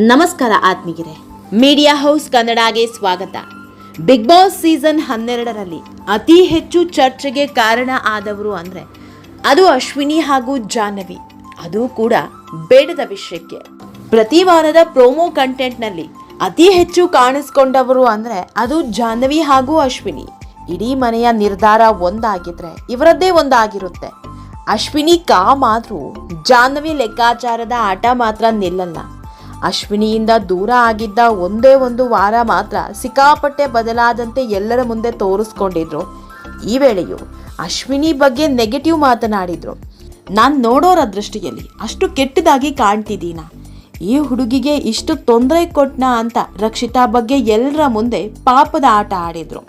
ನಮಸ್ಕಾರ ಆತ್ಮೀಗೆರೆ media house ಕನ್ನಡಗೆ ಸ್ವಾಗತ. Big boss season ಹನ್ನೆರಡರಲ್ಲಿ ಅತಿ ಹೆಚ್ಚು ಚರ್ಚೆಗೆ ಕಾರಣ ಆದವರು ಅಂದರೆ ಅದು ಅಶ್ವಿನಿ ಹಾಗೂ ಜಾಹ್ನವಿ. ಅದು ಕೂಡ ಬೇಡದ ವಿಷಯಕ್ಕೆ. ಪ್ರತಿ ವಾರದ ಪ್ರೋಮೋ ಕಂಟೆಂಟ್ನಲ್ಲಿ ಅತಿ ಹೆಚ್ಚು ಕಾಣಿಸ್ಕೊಂಡವರು ಅಂದರೆ ಅದು ಜಾಹ್ನವಿ ಹಾಗೂ ಅಶ್ವಿನಿ. ಇಡೀ ಮನೆಯ ನಿರ್ಧಾರ ಒಂದಾಗಿದ್ರೆ ಇವರದ್ದೇ ಒಂದಾಗಿರುತ್ತೆ. ಅಶ್ವಿನಿ ಕಾ ಮಾತ್ರ ಜಾಹ್ನವಿ ಲೆಕ್ಕಾಚಾರದ ಆಟ ಮಾತ್ರ ನಿಲ್ಲಲ್ಲ. ಅಶ್ವಿನಿಯಿಂದ ದೂರ ಆಗಿದ್ದ ಒಂದೇ ಒಂದು ವಾರ ಮಾತ್ರ ಸಿಕ್ಕಾಪಟ್ಟೆ ಬದಲಾದಂತೆ ಎಲ್ಲರ ಮುಂದೆ ತೋರಿಸ್ಕೊಂಡಿದ್ರು. ಈ ವೇಳೆಯೂ ಅಶ್ವಿನಿ ಬಗ್ಗೆ ನೆಗೆಟಿವ್ ಮಾತನಾಡಿದ್ರು. ನಾನು ನೋಡೋರ ದೃಷ್ಟಿಯಲ್ಲಿ ಅಷ್ಟು ಕೆಟ್ಟದಾಗಿ ಕಾಣ್ತಿದ್ದೀನ? ಈ ಹುಡುಗಿಗೆ ಇಷ್ಟು ತೊಂದರೆ ಕೊಟ್ನಾ ಅಂತ ರಕ್ಷಿತಾ ಬಗ್ಗೆ ಎಲ್ಲರ ಮುಂದೆ ಪಾಪದ ಆಟ ಆಡಿದ್ರು.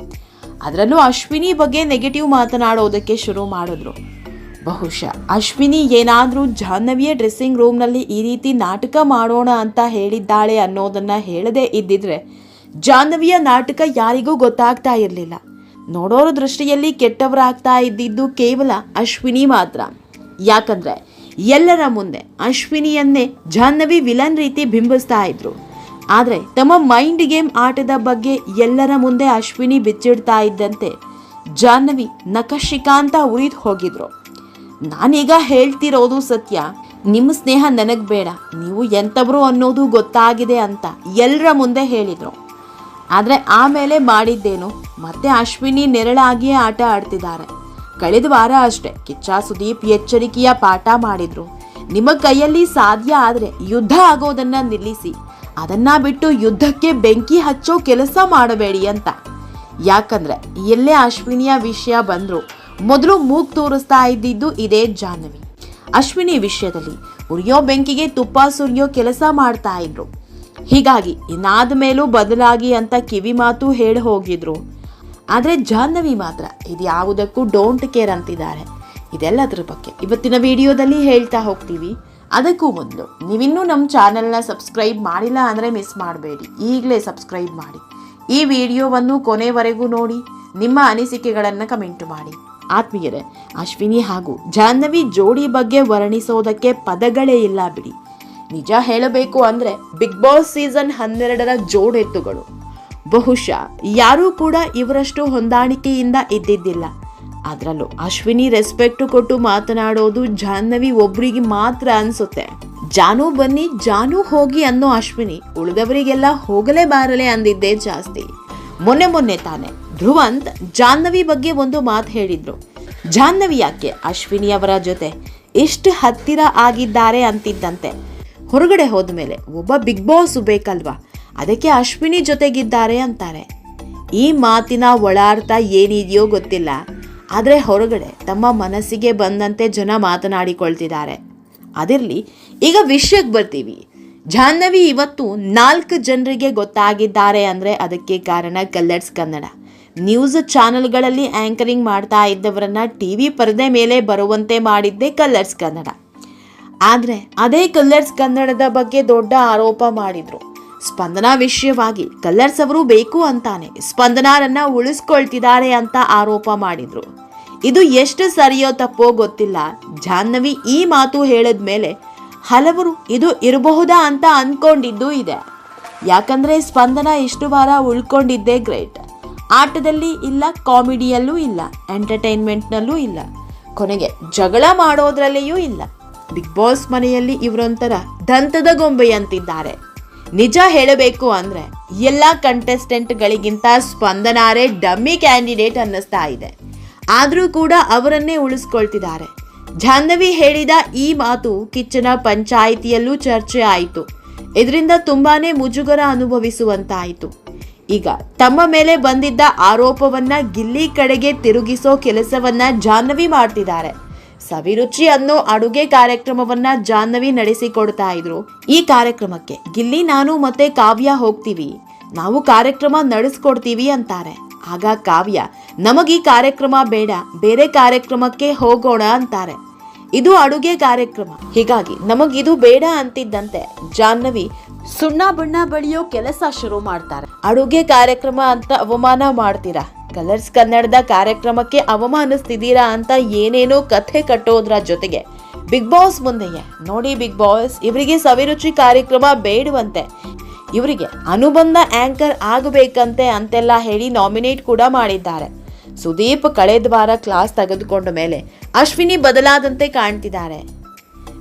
ಅದರಲ್ಲೂ ಅಶ್ವಿನಿ ಬಗ್ಗೆ ನೆಗೆಟಿವ್ ಮಾತನಾಡೋದಕ್ಕೆ ಶುರು ಮಾಡಿದ್ರು. ಬಹುಶಃ. ಅಶ್ವಿನಿ ಏನಾದರೂ ಜಾಹ್ನವಿಯ ಡ್ರೆಸ್ಸಿಂಗ್ ರೂಮ್ನಲ್ಲಿ ಈ ರೀತಿ ನಾಟಕ ಮಾಡೋಣ ಅಂತ ಹೇಳಿದ್ದಾಳೆ ಅನ್ನೋದನ್ನ ಹೇಳದೇ ಇದ್ದಿದ್ರೆ ಜಾಹ್ನವಿಯ ನಾಟಕ ಯಾರಿಗೂ ಗೊತ್ತಾಗ್ತಾ ಇರಲಿಲ್ಲ. ನೋಡೋರ ದೃಷ್ಟಿಯಲ್ಲಿ ಕೆಟ್ಟವರಾಗ್ತಾ ಇದ್ದಿದ್ದು ಕೇವಲ ಅಶ್ವಿನಿ ಮಾತ್ರ. ಯಾಕಂದ್ರೆ ಎಲ್ಲರ ಮುಂದೆ ಅಶ್ವಿನಿಯನ್ನೇ ಜಾಹ್ನವಿ ವಿಲನ್ ರೀತಿ ಬಿಂಬಿಸ್ತಾ ಇದ್ರು. ಆದರೆ ತಮ್ಮ ಮೈಂಡ್ ಗೇಮ್ ಆಟದ ಬಗ್ಗೆ ಎಲ್ಲರ ಮುಂದೆ ಅಶ್ವಿನಿ ಬಿಚ್ಚಿಡ್ತಾ ಇದ್ದಂತೆ ಜಾಹ್ನವಿ ನಕಶಿಕಾಂತ ಉರಿದು ಹೋಗಿದ್ರು. ನಾನೀಗ ಹೇಳ್ತಿರೋದು ಸತ್ಯ. ನಿಮ್ಮ ಸ್ನೇಹ ನನಗೆ ಬೇಡ. ನೀವು ಎಂಥವ್ರು ಅನ್ನೋದು ಗೊತ್ತಾಗಿದೆ ಅಂತ ಎಲ್ಲರ ಮುಂದೆ ಹೇಳಿದರು. ಆದರೆ ಆಮೇಲೆ ಮಾಡಿದ್ದೇನು? ಮತ್ತೆ ಅಶ್ವಿನಿ ನೆರಳಾಗಿಯೇ ಆಟ ಆಡ್ತಿದ್ದಾರೆ. ಕಳೆದ ವಾರ ಅಷ್ಟೇ ಕಿಚ್ಚ ಸುದೀಪ್ ಎಚ್ಚರಿಕೆಯ ಪಾಠ ಮಾಡಿದ್ರು. ನಿಮ್ಮ ಕೈಯಲ್ಲಿ ಸಾಧ್ಯ ಆದರೆ ಯುದ್ಧ ಆಗೋದನ್ನ ನಿಲ್ಲಿಸಿ. ಅದನ್ನ ಬಿಟ್ಟು ಯುದ್ಧಕ್ಕೆ ಬೆಂಕಿ ಹಚ್ಚೋ ಕೆಲಸ ಮಾಡಬೇಡಿ ಅಂತ. ಯಾಕಂದ್ರೆ ಎಲ್ಲೇ ಅಶ್ವಿನಿಯ ವಿಷಯ ಬಂದ್ರು. ಮೊದಲು ಮೂಗ್ ತೋರಿಸ್ತಾ ಇದ್ದಿದ್ದು ಇದೇ ಜಾಹ್ನವಿ. ಅಶ್ವಿನಿ ವಿಷಯದಲ್ಲಿ ಉರಿಯೋ ಬೆಂಕಿಗೆ ತುಪ್ಪ ಸುರಿಯೋ ಕೆಲಸ ಮಾಡ್ತಾ ಇದ್ರು. ಹೀಗಾಗಿ ಇನ್ನಾದ ಮೇಲೂ ಬದಲಾಗಿ ಅಂತ ಕಿವಿ ಮಾತು ಹೇಳಿ ಹೋಗಿದ್ರು. ಆದರೆ ಜಾಹ್ನವಿ ಮಾತ್ರ ಇದು ಯಾವುದಕ್ಕೂ ಡೋಂಟ್ ಕೇರ್ ಅಂತಿದ್ದಾರೆ. ಇದೆಲ್ಲದರ ಬಗ್ಗೆ ಇವತ್ತಿನ ವಿಡಿಯೋದಲ್ಲಿ ಹೇಳ್ತಾ ಹೋಗ್ತೀವಿ. ಅದಕ್ಕೂ ಮೊದಲು ನೀವಿನ್ನೂ ನಮ್ಮ ಚಾನೆಲ್ನ ಸಬ್ಸ್ಕ್ರೈಬ್ ಮಾಡಿಲ್ಲ ಅಂದರೆ ಮಿಸ್ ಮಾಡಬೇಡಿ. ಈಗಲೇ ಸಬ್ಸ್ಕ್ರೈಬ್ ಮಾಡಿ. ಈ ವಿಡಿಯೋವನ್ನು ಕೊನೆವರೆಗೂ ನೋಡಿ. ನಿಮ್ಮ ಅನಿಸಿಕೆಗಳನ್ನು ಕಮೆಂಟ್ ಮಾಡಿ. ಆತ್ಮೀಯರೇ, ಅಶ್ವಿನಿ ಹಾಗೂ ಜಾಹ್ನವಿ ಜೋಡಿ ಬಗ್ಗೆ ವರ್ಣಿಸೋದಕ್ಕೆ ಪದಗಳೇ ಇಲ್ಲ ಬಿಡಿ. ನಿಜ ಹೇಳಬೇಕು ಅಂದರೆ ಬಿಗ್ ಬಾಸ್ ಸೀಸನ್ ಹನ್ನೆರಡರ ಜೋಡೆತ್ತುಗಳು. ಬಹುಶಃ ಯಾರೂ ಕೂಡ ಇವರಷ್ಟು ಹೊಂದಾಣಿಕೆಯಿಂದ ಇದ್ದಿದ್ದಿಲ್ಲ. ಅದರಲ್ಲೂ ಅಶ್ವಿನಿ ರೆಸ್ಪೆಕ್ಟ್ ಕೊಟ್ಟು ಮಾತನಾಡೋದು ಜಾಹ್ನವಿ ಒಬ್ರಿಗೆ ಮಾತ್ರ ಅನ್ಸುತ್ತೆ. ಜಾನು ಬನ್ನಿ, ಜಾನು ಹೋಗಿ ಅನ್ನೋ ಅಶ್ವಿನಿ ಉಳಿದವರಿಗೆಲ್ಲ ಹೋಗಲೇ ಬಾರಲೇ ಅಂದಿದ್ದೇ ಜಾಸ್ತಿ. ಮೊನ್ನೆ ಮೊನ್ನೆ ತಾನೆ ಧ್ರುವಂತ್ ಜಾಹ್ನವಿ ಬಗ್ಗೆ ಒಂದು ಮಾತು ಹೇಳಿದ್ರು. ಜಾಹ್ನವಿ ಯಾಕೆ? ಅಶ್ವಿನಿ ಅವರ ಜೊತೆ ಎಷ್ಟು ಹತ್ತಿರ ಆಗಿದ್ದಾರೆ ಅಂತಿದ್ದಂತೆ. ಹೊರಗಡೆ ಹೋದ ಮೇಲೆ ಒಬ್ಬ ಬಿಗ್ ಬಾಸ್ ಬೇಕಲ್ವಾ? ಅದಕ್ಕೆ ಅಶ್ವಿನಿ ಜೊತೆಗಿದ್ದಾರೆ ಅಂತಾರೆ. ಈ ಮಾತಿನ ಒಳಾರ್ಥ ಏನಿದೆಯೋ ಗೊತ್ತಿಲ್ಲ. ಆದರೆ ಹೊರಗಡೆ ತಮ್ಮ ಮನಸ್ಸಿಗೆ ಬಂದಂತೆ ಜನ ಮಾತನಾಡಿಕೊಳ್ತಿದ್ದಾರೆ. ಅದಿರಲಿ, ಈಗ ವಿಷಯಕ್ಕೆ ಬರ್ತೀವಿ. ಜಾಹ್ನವಿ ಇವತ್ತು ನಾಲ್ಕು ಜನರಿಗೆ ಗೊತ್ತಾಗಿದ್ದಾರೆ ಅಂದರೆ ಅದಕ್ಕೆ ಕಾರಣ ಕಲ್ಲರ್ಸ್ ಕನ್ನಡ. ನ್ಯೂಸ್ ಚಾನೆಲ್ಗಳಲ್ಲಿ ಆ್ಯಂಕರಿಂಗ್ ಮಾಡ್ತಾ ಇದ್ದವರನ್ನು ಟಿ ವಿ ಪರದೆ ಮೇಲೆ ಬರುವಂತೆ ಮಾಡಿದ್ದೇ ಕಲ್ಲರ್ಸ್ ಕನ್ನಡ. ಆದರೆ ಅದೇ ಕಲ್ಲರ್ಸ್ ಕನ್ನಡದ ಬಗ್ಗೆ ದೊಡ್ಡ ಆರೋಪ ಮಾಡಿದರು. ಸ್ಪಂದನಾ ವಿಷಯವಾಗಿ ಕಲ್ಲರ್ಸ್ ಅವರು ಬೇಕು ಅಂತಾನೆ ಸ್ಪಂದನಾರನ್ನ ಉಳಿಸ್ಕೊಳ್ತಿದ್ದಾರೆ ಅಂತ ಆರೋಪ ಮಾಡಿದರು. ಇದು ಎಷ್ಟು ಸರಿಯೋ ತಪ್ಪೋ ಗೊತ್ತಿಲ್ಲ. ಜಾಹ್ನವಿ ಈ ಮಾತು ಹೇಳಿದ ಮೇಲೆ ಹಲವರು ಇದು ಇರಬಹುದಾ ಅಂತ ಅಂದ್ಕೊಂಡಿದ್ದು ಇದೆ. ಯಾಕಂದರೆ ಸ್ಪಂದನ ಇಷ್ಟು ವಾರ ಉಳ್ಕೊಂಡಿದ್ದೇ ಗ್ರೇಟ್. ಆಟದಲ್ಲಿ ಇಲ್ಲ, ಕಾಮಿಡಿಯಲ್ಲೂ ಇಲ್ಲ, ಎಂಟರ್ಟೈನ್ಮೆಂಟ್ನಲ್ಲೂ ಇಲ್ಲ. ಕೊನೆಗೆ ಜಗಳ ಮಾಡೋದ್ರಲ್ಲಿಯೂ ಇಲ್ಲ. ಬಿಗ್ ಬಾಸ್ ಮನೆಯಲ್ಲಿ ಇವರೊಂಥರ ದಂತದ ಗೊಂಬೆಯಂತಿದ್ದಾರೆ. ನಿಜ ಹೇಳಬೇಕು ಅಂದರೆ ಎಲ್ಲ ಕಂಟೆಸ್ಟೆಂಟ್ಗಳಿಗಿಂತ ಸ್ಪಂದನಾರೇ ಡಮ್ಮಿ ಕ್ಯಾಂಡಿಡೇಟ್ ಅನ್ನಿಸ್ತಾ ಇದೆ. ಆದರೂ ಕೂಡ ಅವರನ್ನೇ ಉಳಿಸ್ಕೊಳ್ತಿದ್ದಾರೆ. ಜಾಹ್ನವಿ ಹೇಳಿದ ಈ ಮಾತು ಕಿಚ್ಚನ ಪಂಚಾಯಿತಿಯಲ್ಲೂ ಚರ್ಚೆ ಆಯಿತು. ಇದರಿಂದ ತುಂಬಾ ಮುಜುಗರ ಅನುಭವಿಸುವಂತಾಯಿತು. ಈಗ ತಮ್ಮ ಮೇಲೆ ಬಂದಿದ್ದ ಆರೋಪವನ್ನ ಗಿಲ್ಲಿ ಕಡೆಗೆ ತಿರುಗಿಸೋ ಕೆಲಸವನ್ನ ಜಾಹ್ನವಿ ಮಾಡ್ತಿದ್ದಾರೆ. ಸವಿರುಚಿ ಅನ್ನೋ ಅಡುಗೆ ಕಾರ್ಯಕ್ರಮವನ್ನ ಜಾಹ್ನವಿ ನಡೆಸಿಕೊಡ್ತಾ ಇದ್ರು. ಈ ಕಾರ್ಯಕ್ರಮಕ್ಕೆ ಗಿಲ್ಲಿ, ನಾನು ಮತ್ತೆ ಕಾವ್ಯ ಹೋಗ್ತೀವಿ. ನಾವು ಕಾರ್ಯಕ್ರಮ ನಡೆಸ್ಕೊಡ್ತೀವಿ ಅಂತಾರೆ. ಆಗ ಕಾವ್ಯ, ನಮಗೀ ಕಾರ್ಯಕ್ರಮ ಬೇಡ, ಬೇರೆ ಕಾರ್ಯಕ್ರಮಕ್ಕೆ ಹೋಗೋಣ ಅಂತಾರೆ. ಇದು ಅಡುಗೆ ಕಾರ್ಯಕ್ರಮ. ಹೀಗಾಗಿ ನಮಗಿದು ಬೇಡ ಅಂತಿದ್ದಂತೆ ಜಾಹ್ನವಿ ಸುಣ್ಣ ಬಣ್ಣ ಬಳಿಯೋ ಕೆಲಸ ಶುರು ಮಾಡ್ತಾರೆ. ಅಡುಗೆ ಕಾರ್ಯಕ್ರಮ ಅಂತ ಅವಮಾನ ಮಾಡ್ತೀರಾ? ಕಲರ್ಸ್ ಕನ್ನಡದ ಕಾರ್ಯಕ್ರಮಕ್ಕೆ ಅವಮಾನಿಸ್ತಿದ್ದೀರಾ ಅಂತ ಏನೇನೋ ಕಥೆ ಕಟ್ಟೋದ್ರ ಜೊತೆಗೆ. ಬಿಗ್ ಬಾಸ್ ಮುಂದೆಯೇ. ನೋಡಿ ಬಿಗ್ ಬಾಸ್ ಇವರಿಗೆ ಸವಿರುಚಿ ಕಾರ್ಯಕ್ರಮ ಬೇಡುವಂತೆ. ಇವರಿಗೆ ಅನುಬಂಧ ಆಂಕರ್ ಆಗಬೇಕಂತೆ ಅಂತೆಲ್ಲ ಹೇಳಿ ನಾಮಿನೇಟ್ ಕೂಡ ಮಾಡಿದ್ದಾರೆ. ಸುದೀಪ್ ಕಳೆದ ವಾರ ಕ್ಲಾಸ್ ತೆಗೆದುಕೊಂಡ ಮೇಲೆ ಅಶ್ವಿನಿ ಬದಲಾದಂತೆ ಕಾಣ್ತಿದ್ದಾರೆ.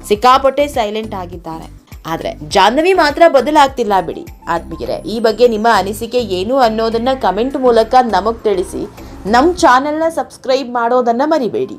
ಸಿಕ್ಕಾಪಟ್ಟೆ ಸೈಲೆಂಟ್ ಆಗಿದ್ದಾರೆ. ಆದ್ರೆ ಜಾಹ್ನವಿ ಮಾತ್ರ ಬದಲಾಗ್ತಿಲ್ಲ ಬಿಡಿ. ಆತ್ಮೀಯರೇ, ಈ ಬಗ್ಗೆ ನಿಮ್ಮ ಅನಿಸಿಕೆ ಏನು ಅನ್ನೋದನ್ನು ಕಮೆಂಟ್ ಮೂಲಕ ನಮಗೆ ತಿಳಿಸಿ. ನಮ್ಮ ಚಾನೆಲ್ನ ಸಬ್ಸ್ಕ್ರೈಬ್ ಮಾಡೋದನ್ನು ಮರಿಬೇಡಿ.